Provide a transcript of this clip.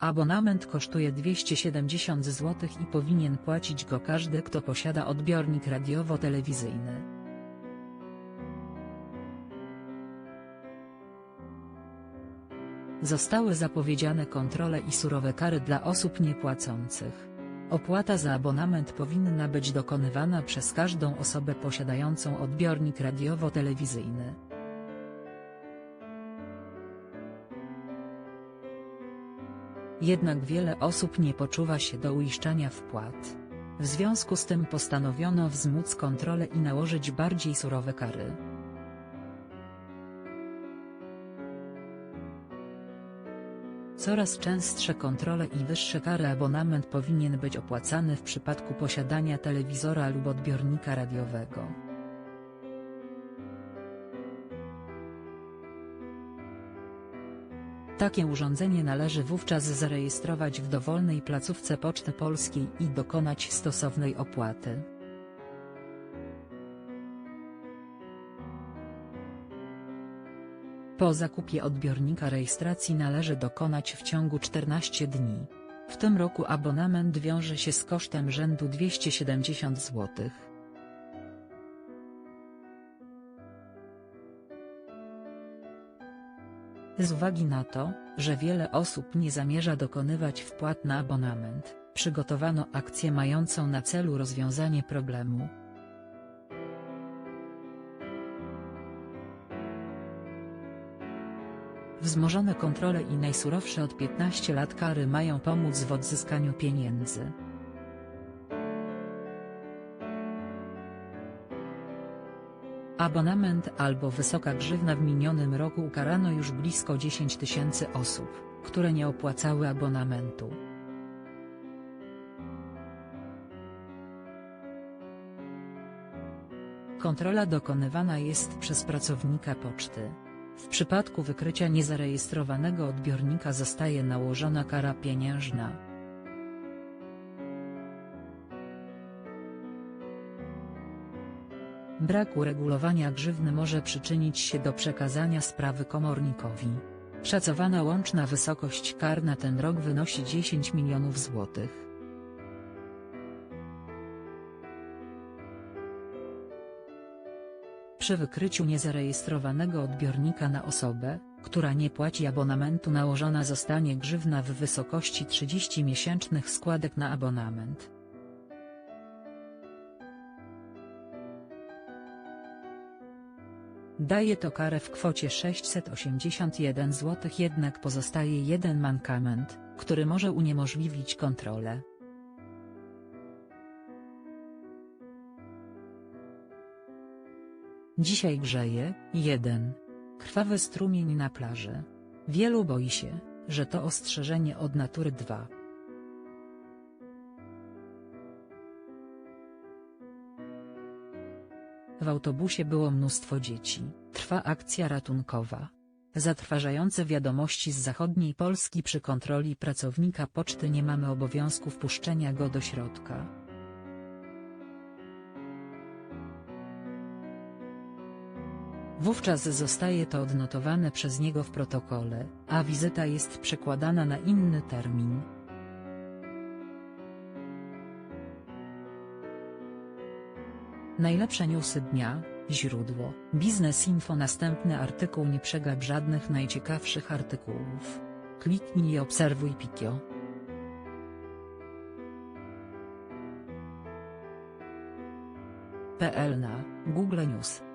Abonament kosztuje 270 zł i powinien płacić go każdy kto posiada odbiornik radiowo-telewizyjny. Zostały zapowiedziane kontrole i surowe kary dla osób niepłacących. Opłata za abonament powinna być dokonywana przez każdą osobę posiadającą odbiornik radiowo-telewizyjny. Jednak wiele osób nie poczuwa się do uiszczania wpłat. W związku z tym postanowiono wzmóc kontrolę i nałożyć bardziej surowe kary. Coraz częstsze kontrole i wyższe kary abonament powinien być opłacany w przypadku posiadania telewizora lub odbiornika radiowego. Takie urządzenie należy wówczas zarejestrować w dowolnej placówce Poczty Polskiej i dokonać stosownej opłaty. Po zakupie odbiornika rejestracji należy dokonać w ciągu 14 dni. W tym roku abonament wiąże się z kosztem rzędu 270 zł. Z uwagi na to, że wiele osób nie zamierza dokonywać wpłat na abonament, przygotowano akcję mającą na celu rozwiązanie problemu. Wzmożone kontrole i najsurowsze od 15 lat kary mają pomóc w odzyskaniu pieniędzy. Abonament albo wysoka grzywna w minionym roku ukarano już blisko 10 tysięcy osób, które nie opłacały abonamentu. Kontrola dokonywana jest przez pracownika poczty. W przypadku wykrycia niezarejestrowanego odbiornika zostaje nałożona kara pieniężna. Brak uregulowania grzywny może przyczynić się do przekazania sprawy komornikowi. Szacowana łączna wysokość kar na ten rok wynosi 10 milionów złotych. Przy wykryciu niezarejestrowanego odbiornika na osobę, która nie płaci abonamentu nałożona zostanie grzywna w wysokości 30 miesięcznych składek na abonament. Daje to karę w kwocie 681 zł jednak pozostaje jeden mankament, który może uniemożliwić kontrolę. Dzisiaj grzeje, 1. Krwawy strumień na plaży. Wielu boi się, że to ostrzeżenie od natury 2. W autobusie było mnóstwo dzieci, trwa akcja ratunkowa. Zatrważające wiadomości z zachodniej Polski przy kontroli pracownika poczty nie mamy obowiązku wpuszczenia go do środka. Wówczas zostaje to odnotowane przez niego w protokole, a wizyta jest przekładana na inny termin. Najlepsze newsy dnia, źródło, Biznes Info Następny artykuł nie przegap żadnych najciekawszych artykułów. Kliknij i obserwuj Pikio. PL na Google News